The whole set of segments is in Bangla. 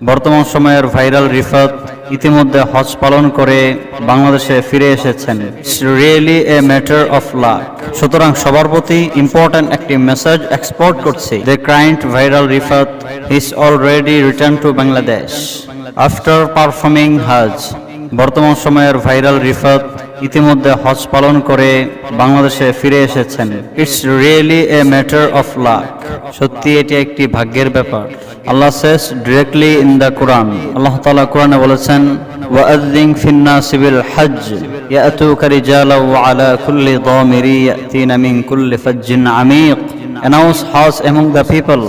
বর্তমান সময়ের ভাইরাল রিফাত ইতিমধ্যে হজ পালন করে বাংলাদেশে ফিরে এসেছেন। Really a matter of luck সুতরাং সবার প্রতি ইম্পর্ট্যান্ট একটি মেসেজ এক্সপোর্ট করছি। The crying viral Rifat is already return to Bangladesh after performing hajj বর্তমান সময়ের ভাইরাল রিফাত ইতিমধ্যে হজ পালন করে বাংলাদেশে ফিরে এসেছেন। It's really a matter of luck সত্যি এটি একটি ভাগ্যের ব্যাপার। আল্লাহ says directly in the Quran আল্লাহ তালা কোরআনে বলেছেন ওয়াদ্দিং ফিন্না সিবিল হজ ইয়াতুকা রিজালা ওয়া আলা কুল্লি দামিরি ইয়াতিনা মিন কুল্লি ফাজ্জিন আমিক. Announce hajj among the people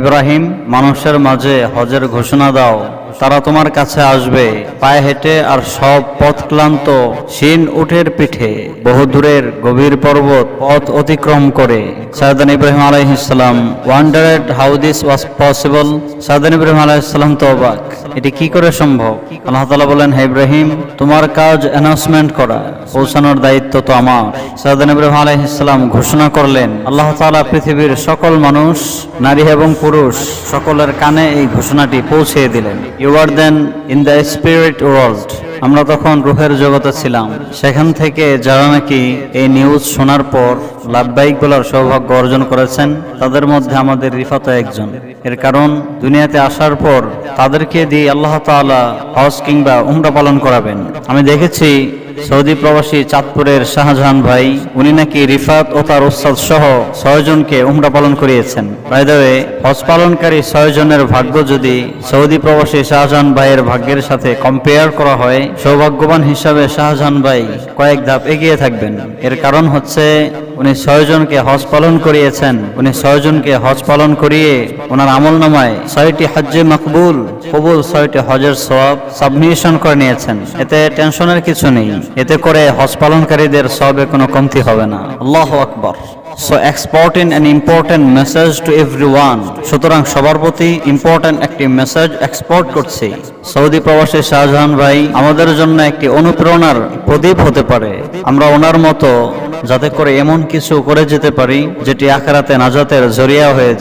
Ibrahim, মানুষের মাঝে হজের ঘোষণা দাও। তারা তোমার কাছে আসবে, পায়ে হেঁটে আর সব পথ ক্লান্ত। শিন উঠের পিঠে বহুদূরের গভীর পর্বত পথ অতিক্রম করে। সায়দান ইব্রাহিম আলাইহিসসালাম wondered how this was possible সায়দান Ibrahim আলাইহিসসালাম তো অবাক, এটি কি করে সম্ভব? আল্লাহ তাআলা বলেন, হে ইব্রাহিম, তোমার কাজ অ্যানাউন্সমেন্ট করা, পৌঁছানোর দায়িত্ব তো আমার। সায়দান ইব্রাহিম আলাইহিসসালাম ঘোষণা করলেন, আল্লাহ তাআলা পৃথিবীর সকল মানুষ, নারী এবং পুরুষ, সকলের কানে এই ঘোষণাটি পৌঁছে দিলেন। You are then in the spirit world আমরা তখন রুহের জগতে ছিলাম। সেখান থেকে যারা নাকি এই নিউজ শোনার পর লাভবাহিক বলার সৌভাগ্য অর্জন করেছেন, তাদের মধ্যে আমাদের রিফাত একজন। এর কারণ, দুনিয়াতে আসার পর তাদেরকে দিয়ে আল্লাহ তালা হজ কিংবা উমরা পালন করাবেন। আমি দেখেছি সৌদি প্রবাসী চাঁদপুরের শাহজাহান ভাই, উনি নাকি রিফাত ও তার উস্তাদ সহ ছয়জনকে উমরা পালন করিয়েছেন। বাইদে হজ পালনকারী ছয়জনের ভাগ্য যদি সৌদি প্রবাসী শাহজাহান ভাইয়ের ভাগ্যের সাথে কম্পেয়ার করা হয়, সৌভাগ্যবান হিসাবে শাহজাহান ভাই কয়েক ধাপ এগিয়ে থাকবেন। এর কারণ হচ্ছে উনি ছয়জনকে হজ পালন করিয়েছেন। উনি ছয়জনকে হজ পালন করিয়ে ওনার আমল নামায় ছয়টি হজ্জে মকবুল, কবুল ছয়টি হজের সব সাবমিশন করে নিয়েছেন। এতে টেনশনের কিছু নেই। এতে করে হজ পালনকারীদের সবে কোনো কমতি হবে না। আল্লাহ আকবর। So exporting an important message to everyone সুতরাং সবার প্রতি ইম্পর্টেন্ট একটি মেসেজ এক্সপোর্ট করছি। সৌদি প্রবাসী শাহজাহান ভাই, আমাদের জন্য একটি অনুপ্রেরণার প্রদীপ হতে পারে। আমরা ওনার মতো যাতে করে এমন কিছু করে যেতে পারি যেটি আখেরাতে নাজাতের জরিয়া হয়ে যায়।